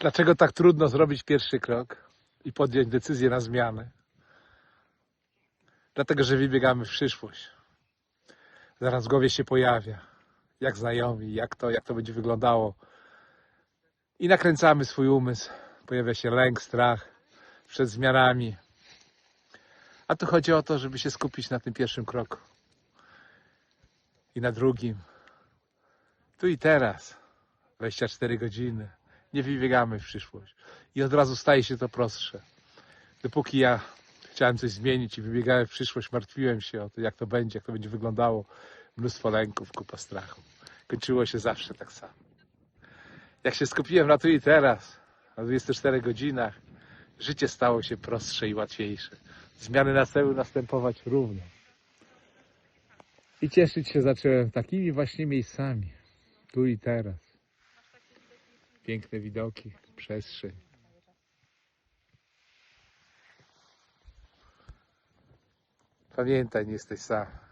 Dlaczego tak trudno zrobić pierwszy krok i podjąć decyzję na zmianę? Dlatego, że wybiegamy w przyszłość. Zaraz w głowie się pojawia, jak znajomi, jak to, jak to będzie wyglądało. I nakręcamy swój umysł. Pojawia się lęk, strach przed zmianami. A tu chodzi o to, żeby się skupić na tym pierwszym kroku. I na drugim. Tu i teraz. 24 godziny. Nie wybiegamy w przyszłość. I od razu staje się to prostsze. Dopóki ja chciałem coś zmienić i wybiegałem w przyszłość, martwiłem się o to, jak to będzie, jak to będzie wyglądało. Mnóstwo lęków, kupa strachu. Kończyło się zawsze tak samo. Jak się skupiłem na tu i teraz, na 24 godzinach, życie stało się prostsze i łatwiejsze. Zmiany zaczęły następować równo. I cieszyć się zacząłem takimi właśnie miejscami. Tu i teraz. Piękne widoki, przestrzeń. Pamiętaj, nie jesteś sam.